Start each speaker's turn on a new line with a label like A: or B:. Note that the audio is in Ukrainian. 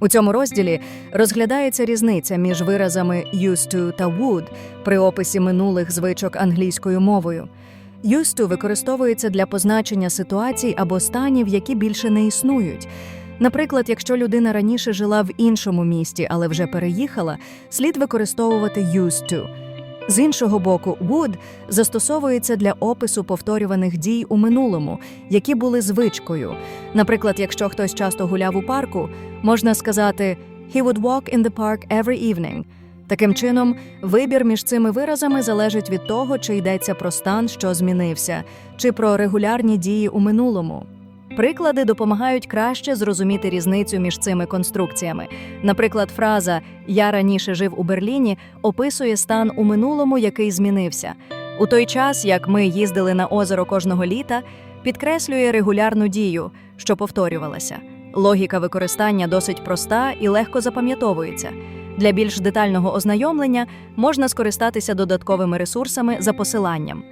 A: У цьому розділі розглядається різниця між виразами used to та would при описі минулих звичок англійською мовою. Used to використовується для позначення ситуацій або станів, які більше не існують. Наприклад, якщо людина раніше жила в іншому місті, але вже переїхала, слід використовувати used to. З іншого боку, would застосовується для опису повторюваних дій у минулому, які були звичкою. Наприклад, якщо хтось часто гуляв у парку, можна сказати «He would walk in the park every evening». Таким чином, вибір між цими виразами залежить від того, чи йдеться про стан, що змінився, чи про регулярні дії у минулому. Приклади допомагають краще зрозуміти різницю між цими конструкціями. Наприклад, фраза Я раніше жив у Берліні описує стан у минулому, який змінився. У той час, як ми їздили на озеро кожного літа, підкреслює регулярну дію, що повторювалася. Логіка використання досить проста і легко запам'ятовується. Для більш детального ознайомлення можна скористатися додатковими ресурсами за посиланням.